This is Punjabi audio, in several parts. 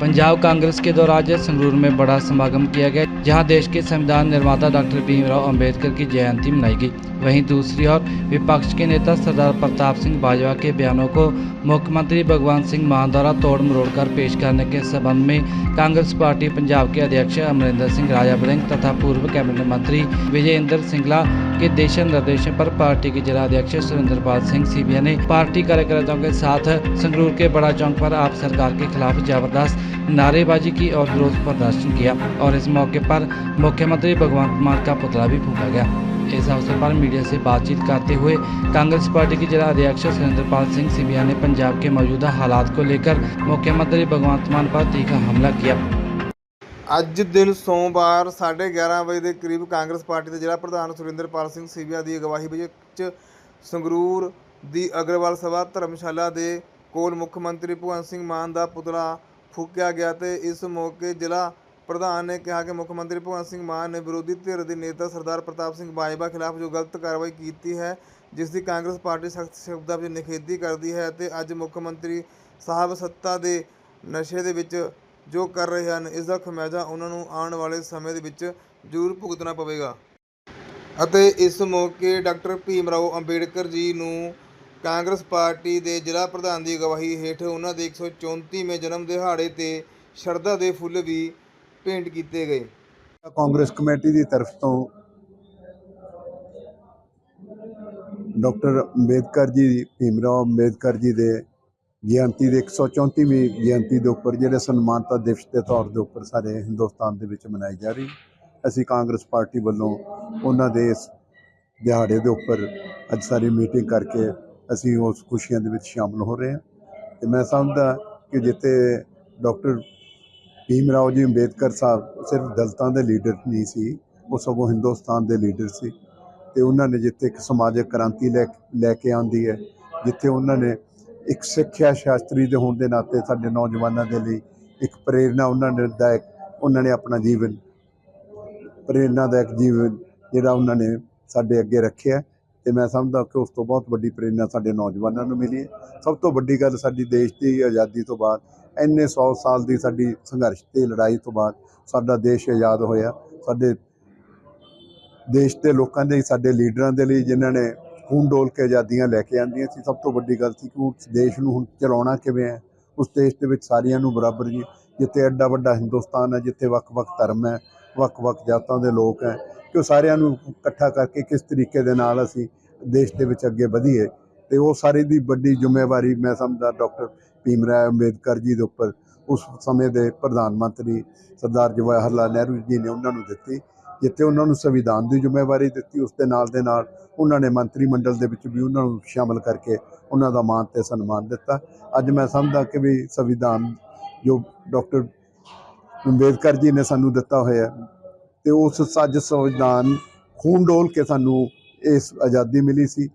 पंजाब कांग्रेस के दौरान आज संगरूर में बड़ा समागम किया गया, जहाँ देश के संविधान निर्माता डॉक्टर भीमराव अंबेडकर की जयंती मनाई गई। वहीं दूसरी ओर, विपक्ष के नेता सरदार प्रताप सिंह बाजवा के बयानों को मुख्यमंत्री भगवंत सिंह मान द्वारा तोड़ मरोड़ कर पेश करने के संबंध में कांग्रेस पार्टी पंजाब के अध्यक्ष अमरिंदर सिंह राजा बलिंग तथा पूर्व कैबिनेट मंत्री विजय इंदर सिंगला के दिशा निर्देशों पर पार्टी के जिला अध्यक्ष सुरेंद्र पाल सिंह सीबिया ने पार्टी कार्यकर्ताओं के साथ संगरूर के बड़ा चौक पर आप सरकार के खिलाफ ज़बरदस्त नारेबाजी की और विरोध प्रदर्शन किया और इस मौके पर मुख्यमंत्री भगवंत मान का पुतला भी फूका गया इस अवसर पर मीडिया से बातचीत करते हुए कांग्रेस पार्टी के जिला अध्यक्ष सुरेंद्र पाल सिंह सिबिया ने पंजाब के मौजूदा हालात को लेकर मुख्यमंत्री भगवंत मान पर तीखा हमला किया ਅੱਜ ਦਿਨ ਸੋਮਵਾਰ 11:30 ਵਜੇ ਦੇ ਕਰੀਬ ਕਾਂਗਰਸ ਪਾਰਟੀ ਦੇ ਜ਼ਿਲ੍ਹਾ ਪ੍ਰਧਾਨ ਸੁਰਿੰਦਰਪਾਲ ਸਿੰਘ ਸੀਬੀਆ ਦੀ ਅਗਵਾਈ ਵਿੱਚ ਸੰਗਰੂਰ ਦੀ ਅਗਰਵਾਲ ਸਭਾ ਧਰਮਸ਼ਾਲਾ ਦੇ ਕੋਲ ਮੁੱਖ ਮੰਤਰੀ ਭਗਵੰਤ ਸਿੰਘ ਮਾਨ ਦਾ ਪੁਤਲਾ ਫੂਕਿਆ ਗਿਆ ਤੇ ਇਸ ਮੌਕੇ ਜ਼ਿਲ੍ਹਾ ਪ੍ਰਧਾਨ ਨੇ ਕਿਹਾ ਕਿ ਮੁੱਖ ਮੰਤਰੀ ਭਗਵੰਤ ਸਿੰਘ ਮਾਨ ਨੇ ਵਿਰੋਧੀ ਧਿਰ ਦੇ ਨੇਤਾ ਸਰਦਾਰ ਪ੍ਰਤਾਪ ਸਿੰਘ ਬਾਜਵਾ ਖਿਲਾਫ ਜੋ ਗਲਤ ਕਾਰਵਾਈ ਕੀਤੀ ਹੈ, ਜਿਸ ਦੀ ਕਾਂਗਰਸ ਪਾਰਟੀ ਸਖਤ ਸ਼ਬਦਾਂ ਵਿੱਚ ਨਿਖੇਧੀ ਕਰਦੀ ਹੈ ਤੇ ਅੱਜ ਮੁੱਖ ਮੰਤਰੀ ਸਾਹਿਬ ਸੱਤਾ ਦੇ ਨਸ਼ੇ ਦੇ ਵਿੱਚ ਜੋ ਕਰ ਰਹੇ ਹਨ, ਇਸ ਦਾ ਖਮਿਆਜ਼ਾ ਉਹਨਾਂ ਨੂੰ ਆਉਣ ਵਾਲੇ ਸਮੇਂ ਦੇ ਵਿੱਚ ਜ਼ਰੂਰ ਭੁਗਤਣਾ ਪਵੇਗਾ। ਅਤੇ ਇਸ ਮੌਕੇ ਡਾਕਟਰ ਭੀਮ ਰਾਓ ਅੰਬੇਡਕਰ ਜੀ ਨੂੰ ਕਾਂਗਰਸ ਪਾਰਟੀ ਦੇ ਜ਼ਿਲ੍ਹਾ ਪ੍ਰਧਾਨ ਦੀ ਅਗਵਾਈ ਹੇਠ ਉਹਨਾਂ ਦੇ 134ਵੇਂ ਜਨਮ ਦਿਹਾੜੇ ਤੇ ਸ਼ਰਧਾ ਦੇ ਫੁੱਲ ਵੀ ਭੇਂਟ ਕੀਤੇ ਗਏ। ਕਾਂਗਰਸ ਕਮੇਟੀ ਦੀ ਤਰਫ ਤੋਂ ਡਾਕਟਰ ਅੰਬੇਦਕਰ ਜੀ, ਭੀਮਰਾਓ ਅੰਬੇਦਕਰ ਜੀ ਦੇ ਜਯੰਤੀ ਦੇ 134ਵੀਂ ਜਯੰਤੀ ਦੇ ਉੱਪਰ ਜਿਹੜੇ ਸਨਮਾਨਤਾ ਦਿਵਸ ਦੇ ਤੌਰ ਦੇ ਉੱਪਰ ਸਾਰੇ ਹਿੰਦੁਸਤਾਨ ਦੇ ਵਿੱਚ ਮਨਾਈ ਜਾ ਰਹੀ। ਅਸੀਂ ਕਾਂਗਰਸ ਪਾਰਟੀ ਵੱਲੋਂ ਉਹਨਾਂ ਦੇ ਇਸ ਦਿਹਾੜੇ ਦੇ ਉੱਪਰ ਅੱਜ ਸਾਰੀ ਮੀਟਿੰਗ ਕਰਕੇ ਅਸੀਂ ਉਸ ਖੁਸ਼ੀਆਂ ਦੇ ਵਿੱਚ ਸ਼ਾਮਲ ਹੋ ਰਹੇ ਹਾਂ। ਤੇ ਮੈਂ ਸਮਝਦਾ ਕਿ ਜਿੱਥੇ ਡਾਕਟਰ ਭੀਮ ਰਾਓ ਜੀ ਅੰਬੇਦਕਰ ਸਾਹਿਬ ਸਿਰਫ ਦਲਤਾਂ ਦੇ ਲੀਡਰ ਨਹੀਂ ਸੀ, ਉਹ ਸਗੋਂ ਹਿੰਦੁਸਤਾਨ ਦੇ ਲੀਡਰ ਸੀ। ਤੇ ਉਹਨਾਂ ਨੇ ਜਿੱਥੇ ਇੱਕ ਸਮਾਜਿਕ ਕ੍ਰਾਂਤੀ ਲੈ ਲੈ ਕੇ ਆਂਦੀ ਹੈ, ਜਿੱਥੇ ਉਹਨਾਂ ਨੇ ਇੱਕ ਸਿੱਖਿਆ ਸ਼ਾਸਤਰੀ ਦੇ ਹੋਣ ਦੇ ਨਾਤੇ ਸਾਡੇ ਨੌਜਵਾਨਾਂ ਦੇ ਲਈ ਇੱਕ ਪ੍ਰੇਰਣਾ ਉਹਨਾਂ ਨੇ ਦਾ ਉਹਨਾਂ ਨੇ ਆਪਣਾ ਜੀਵਨ ਪ੍ਰੇਰਨਾਦਾਇਕ ਜੀਵਨ ਜਿਹੜਾ ਉਹਨਾਂ ਨੇ ਸਾਡੇ ਅੱਗੇ ਰੱਖਿਆ। ਤੇ ਮੈਂ ਸਮਝਦਾ ਕਿ ਉਸ ਤੋਂ ਬਹੁਤ ਵੱਡੀ ਪ੍ਰੇਰਨਾ ਸਾਡੇ ਨੌਜਵਾਨਾਂ ਨੂੰ ਮਿਲੀ ਹੈ। ਸਭ ਤੋਂ ਵੱਡੀ ਗੱਲ ਸਾਡੀ ਦੇਸ਼ ਦੀ ਆਜ਼ਾਦੀ ਤੋਂ ਬਾਅਦ, ਇੰਨੇ 100 ਸਾਲ ਦੀ ਸਾਡੀ ਸੰਘਰਸ਼ ਤੇ ਲੜਾਈ ਤੋਂ ਬਾਅਦ ਸਾਡਾ ਦੇਸ਼ ਆਜ਼ਾਦ ਹੋਇਆ। ਸਾਡੇ ਦੇਸ਼ ਦੇ ਲੋਕਾਂ ਦੇ, ਸਾਡੇ ਲੀਡਰਾਂ ਦੇ ਲਈ ਜਿਨ੍ਹਾਂ ਨੇ ਖੂਨ ਡੋਲ ਕੇ ਆਜ਼ਾਦੀਆਂ ਲੈ ਕੇ ਆਂਦੀਆਂ ਸੀ, ਸਭ ਤੋਂ ਵੱਡੀ ਗੱਲ ਸੀ ਕਿ ਉਸ ਦੇਸ਼ ਨੂੰ ਹੁਣ ਚਲਾਉਣਾ ਕਿਵੇਂ ਹੈ। ਉਸ ਦੇਸ਼ ਦੇ ਵਿੱਚ ਸਾਰਿਆਂ ਨੂੰ ਬਰਾਬਰ ਜੀ ਜਿੱਥੇ ਐਡਾ ਵੱਡਾ ਹਿੰਦੁਸਤਾਨ ਹੈ, ਜਿੱਥੇ ਵੱਖ-ਵੱਖ ਧਰਮ ਹੈ, ਵੱਖ-ਵੱਖ ਜਾਤਾਂ ਦੇ ਲੋਕ ਹੈ ਕਿ ਉਹ ਸਾਰਿਆਂ ਨੂੰ ਇਕੱਠਾ ਕਰਕੇ ਕਿਸ ਤਰੀਕੇ ਦੇ ਨਾਲ ਅਸੀਂ ਦੇਸ਼ ਦੇ ਵਿੱਚ ਅੱਗੇ ਵਧੀਏ। ਤੇ ਉਹ ਸਾਰੇ ਦੀ ਵੱਡੀ ਜ਼ਿੰਮੇਵਾਰੀ ਮੈਂ ਸਮਝਦਾ ਡਾਕਟਰ ਭੀਮ ਰਾਏ ਅੰਬੇਦਕਰ ਜੀ ਦੇ ਉੱਪਰ, ਉਸ ਸਮੇਂ ਦੇ ਪ੍ਰਧਾਨ ਮੰਤਰੀ ਸਰਦਾਰ ਜਵਾਹਰ ਲਾਲ ਨਹਿਰੂ ਜੀ ਨੇ ਉਹਨਾਂ ਨੂੰ ਦਿੱਤੀ, ਜਿੱਥੇ ਉਹਨਾਂ ਨੂੰ ਸੰਵਿਧਾਨ ਦੀ ਜ਼ਿੰਮੇਵਾਰੀ ਦਿੱਤੀ, ਉਸ ਦੇ ਨਾਲ ਦੇ ਨਾਲ ਉਹਨਾਂ ਨੇ ਮੰਤਰੀ ਮੰਡਲ ਦੇ ਵਿੱਚ ਵੀ ਉਹਨਾਂ ਨੂੰ ਸ਼ਾਮਲ ਕਰਕੇ ਉਹਨਾਂ ਦਾ ਮਾਣ ਤੇ ਸਨਮਾਨ ਦਿੱਤਾ। ਅੱਜ ਮੈਂ ਸਮਝਦਾ ਕਿ ਵੀ ਸੰਵਿਧਾਨ ਜੋ ਡਾਕਟਰ ਅੰਬੇਦਕਰ ਜੀ ਨੇ ਸਾਨੂੰ ਦਿੱਤਾ ਹੋਇਆ ਤੇ ਉਸ ਸੱਜ ਸੰਵਿਧਾਨ ਖੂਨ ਡੋਲ ਕੇ ਸਾਨੂੰ ਇਸ ਆਜ਼ਾਦੀ ਮਿਲੀ ਸੀ।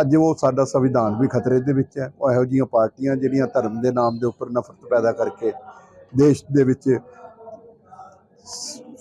ਅੱਜ ਉਹ ਸਾਡਾ ਸੰਵਿਧਾਨ ਵੀ ਖਤਰੇ ਦੇ ਵਿੱਚ ਹੈ। ਉਹ ਇਹੋ ਜਿਹੀਆਂ ਪਾਰਟੀਆਂ ਜਿਹੜੀਆਂ ਧਰਮ ਦੇ ਨਾਮ ਦੇ ਉੱਪਰ ਨਫ਼ਰਤ ਪੈਦਾ ਕਰਕੇ ਦੇਸ਼ ਦੇ ਵਿੱਚ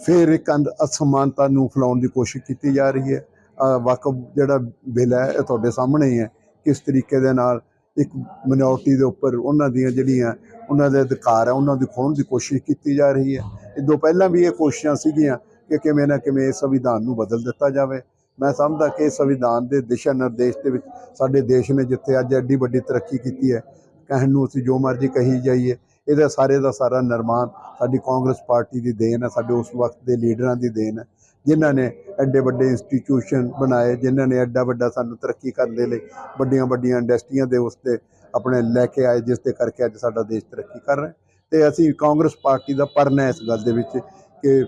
ਫਿਰ ਇੱਕ ਅੰਦ ਅਸਮਾਨਤਾ ਨੂੰ ਫੈਲਾਉਣ ਦੀ ਕੋਸ਼ਿਸ਼ ਕੀਤੀ ਜਾ ਰਹੀ ਹੈ। ਅਹ ਜਿਹੜਾ ਬਿੱਲ ਹੈ, ਇਹ ਤੁਹਾਡੇ ਸਾਹਮਣੇ ਹੀ ਹੈ। ਕਿਸ ਤਰੀਕੇ ਦੇ ਨਾਲ ਇੱਕ ਮਿਨੋਰਟੀ ਦੇ ਉੱਪਰ ਉਹਨਾਂ ਦੀਆਂ ਜਿਹੜੀਆਂ ਉਹਨਾਂ ਦੇ ਅਧਿਕਾਰ ਹੈ, ਉਹਨਾਂ ਦੀ ਖੋਹਣ ਦੀ ਕੋਸ਼ਿਸ਼ ਕੀਤੀ ਜਾ ਰਹੀ ਹੈ। ਇਦੋਂ ਪਹਿਲਾਂ ਵੀ ਇਹ ਕੋਸ਼ਿਸ਼ਾਂ ਸੀਗੀਆਂ। ਕਿ ਕਿਵੇਂ ਨਾ ਕਿਵੇਂ ਇਸ ਸੰਵਿਧਾਨ ਨੂੰ ਬਦਲ ਦਿੱਤਾ ਜਾਵੇ ਮੈਂ ਸਮਝਦਾ ਕਿ ਸੰਵਿਧਾਨ ਦੇ ਦਿਸ਼ਾ ਨਿਰਦੇਸ਼ ਦੇ ਵਿੱਚ ਸਾਡੇ ਦੇਸ਼ ਨੇ ਜਿੱਥੇ ਅੱਜ ਐਡੀ ਵੱਡੀ ਤਰੱਕੀ ਕੀਤੀ ਹੈ, ਕਹਿਣ ਨੂੰ ਅਸੀਂ ਜੋ ਮਰਜ਼ੀ ਕਹੀ ਜਾਈਏ, ਇਹਦਾ ਸਾਰੇ ਦਾ ਸਾਰਾ ਨਿਰਮਾਣ ਸਾਡੀ ਕਾਂਗਰਸ ਪਾਰਟੀ ਦੀ ਦੇਣ ਹੈ, ਸਾਡੇ ਉਸ ਵਕਤ ਦੇ ਲੀਡਰਾਂ ਦੀ ਦੇਣ ਹੈ, ਜਿਨ੍ਹਾਂ ਨੇ ਐਡੇ ਵੱਡੇ ਇੰਸਟੀਟਿਊਸ਼ਨ ਬਣਾਏ, ਜਿਨ੍ਹਾਂ ਨੇ ਐਡਾ ਵੱਡਾ ਸਾਨੂੰ ਤਰੱਕੀ ਕਰਨ ਦੇ ਲਈ ਵੱਡੀਆਂ ਵੱਡੀਆਂ ਇੰਡਸਟਰੀਆਂ ਦੇ ਉਸਤੇ ਆਪਣੇ ਲੈ ਕੇ ਆਏ, ਜਿਸ ਦੇ ਕਰਕੇ ਅੱਜ ਸਾਡਾ ਦੇਸ਼ ਤਰੱਕੀ ਕਰ ਰਿਹਾ ਹੈ। ਤੇ ਅਸੀਂ ਕਾਂਗਰਸ ਪਾਰਟੀ ਦਾ ਪਰਨ ਹੈ ਇਸ ਗੱਲ ਦੇ ਵਿੱਚ ਕਿ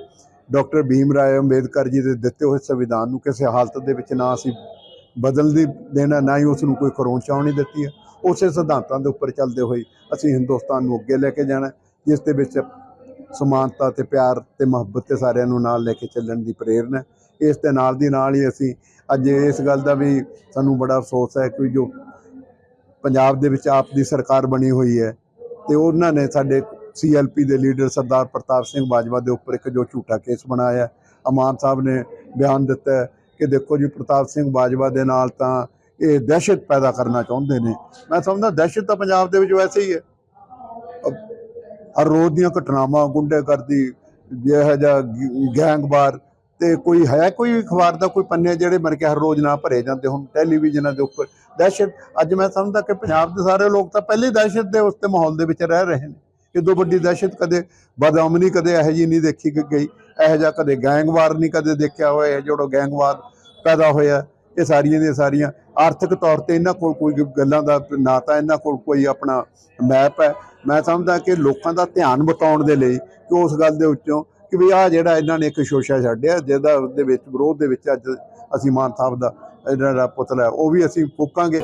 ਡਾਕਟਰ ਭੀਮ ਰਾਏ ਅੰਬੇਦਕਰ ਜੀ ਦੇ ਦਿੱਤੇ ਹੋਏ ਸੰਵਿਧਾਨ ਨੂੰ ਕਿਸੇ ਹਾਲਤ ਦੇ ਵਿੱਚ ਨਾ ਅਸੀਂ ਬਦਲ ਦੀ ਦੇਣਾ, ਨਾ ਹੀ ਉਸ ਨੂੰ ਕੋਈ ਕਰੋਨ ਚਾਉਣੀ ਦਿੱਤੀ ਹੈ। ਉਸੇ ਸਿਧਾਂਤਾਂ ਦੇ ਉੱਪਰ ਚੱਲਦੇ ਹੋਏ ਅਸੀਂ ਹਿੰਦੁਸਤਾਨ ਨੂੰ ਅੱਗੇ ਲੈ ਕੇ ਜਾਣਾ ਜਿਸ ਦੇ ਵਿੱਚ ਸਮਾਨਤਾ ਤੇ ਪਿਆਰ ਤੇ ਮੁਹੱਬਤ ਤੇ ਸਾਰਿਆਂ ਨੂੰ ਨਾਲ ਲੈ ਕੇ ਚੱਲਣ ਦੀ ਪ੍ਰੇਰਨਾ ਇਸ ਦੇ ਨਾਲ ਦੀ ਨਾਲ ਹੀ ਅਸੀਂ ਅੱਜ ਇਸ ਗੱਲ ਦਾ ਵੀ ਸਾਨੂੰ ਬੜਾ ਅਫਸੋਸ ਹੈ ਕਿ ਜੋ ਪੰਜਾਬ ਦੇ ਵਿੱਚ ਆਪ ਦੀ ਸਰਕਾਰ ਬਣੀ ਹੋਈ ਹੈ ਤੇ ਉਹਨਾਂ ਨੇ ਸਾਡੇ ਸੀਐਲਪੀ ਦੇ ਲੀਡਰ ਸਰਦਾਰ ਪ੍ਰਤਾਪ ਸਿੰਘ ਬਾਜਵਾ ਦੇ ਉੱਪਰ ਇੱਕ ਜੋ ਝੂਠਾ ਕੇਸ ਬਣਾਇਆ ਅਮਾਨ ਸਾਹਿਬ ਨੇ ਬਿਆਨ ਦਿੱਤਾ ਕਿ ਦੇਖੋ ਜੀ, ਪ੍ਰਤਾਪ ਸਿੰਘ ਬਾਜਵਾ ਦੇ ਨਾਲ ਤਾਂ ਇਹ ਦਹਿਸ਼ਤ ਪੈਦਾ ਕਰਨਾ ਚਾਹੁੰਦੇ ਨੇ। ਮੈਂ ਸਮਝਦਾ ਦਹਿਸ਼ਤ ਤਾਂ ਪੰਜਾਬ ਦੇ ਵਿੱਚ ਵੈਸੇ ਹੀ ਹੈ। ਹਰ ਰੋਜ਼ ਦੀਆਂ ਘਟਨਾਵਾਂ, ਗੁੰਡੇਗਰਦੀ, ਜਿਹੋ ਜਿਹਾ ਗ- ਗੈਂਗਵਾਰ ਤੇ ਕੋਈ ਹੈ ਕੋਈ ਅਖਬਾਰ ਦਾ ਕੋਈ ਪੰਨੇ ਜਿਹੜੇ ਮਰ ਕੇ ਹਰ ਰੋਜ਼ ਨਾ ਭਰੇ ਜਾਂਦੇ ਹੁਣ, ਟੈਲੀਵਿਜ਼ਨਾਂ ਦੇ ਉੱਪਰ। ਦਹਿਸ਼ਤ, ਅੱਜ ਮੈਂ ਸਮਝਦਾ ਕਿ ਪੰਜਾਬ ਦੇ ਸਾਰੇ ਲੋਕ ਤਾਂ ਪਹਿਲੇ ਦਹਿਸ਼ਤ ਦੇ ਉਸ ਤੇ ਮਾਹੌਲ ਦੇ ਵਿੱਚ ਰਹਿ ਰਹੇ ਨੇ। ਇਦੋਂ ਵੱਡੀ ਦਹਿਸ਼ਤ ਕਦੇ ਬਦਆਮਨੀ ਕਦੇ ਇਹੋ ਜਿਹੀ ਨਹੀਂ ਦੇਖੀ ਗਈ ਇਹੋ ਜਿਹਾ ਕਦੇ ਗੈਂਗਵਾਰ ਨਹੀਂ ਕਦੇ ਦੇਖਿਆ ਹੋਇਆ, ਇਹ ਜਿਹੜਾ ਗੈਂਗਵਾਰ ਪੈਦਾ ਹੋਇਆ। ਇਹ ਸਾਰੀਆਂ ਦੀਆਂ ਸਾਰੀਆਂ ਆਰਥਿਕ ਤੌਰ ਤੇ ਇਹਨਾਂ ਕੋਲ ਕੋਈ ਗੱਲਾਂ ਦਾ ਨਾ ਤਾਂ ਇਹਨਾਂ ਕੋਲ ਕੋਈ ਆਪਣਾ ਮੈਪ ਹੈ। ਮੈਂ ਸਮਝਦਾ ਕਿ ਲੋਕਾਂ ਦਾ ਧਿਆਨ ਬਟਾਉਣ ਦੇ ਲਈ ਕਿ ਉਸ ਗੱਲ ਦੇ ਵਿੱਚੋਂ ਕਿ ਵੀ ਆ ਜਿਹੜਾ ਇਹਨਾਂ ਨੇ ਇੱਕ ਸ਼ੋਸ਼ਾ ਛੱਡਿਆ, ਜਿਹਦਾ ਦੇ ਵਿੱਚ, ਵਿਰੋਧ ਦੇ ਵਿੱਚ ਅੱਜ ਅਸੀਂ ਮਾਨ ਸਾਹਿਬ ਦਾ ਜਿਹੜਾ ਪੁਤਲਾ ਉਹ ਵੀ ਅਸੀਂ ਫੂਕਾਂਗੇ।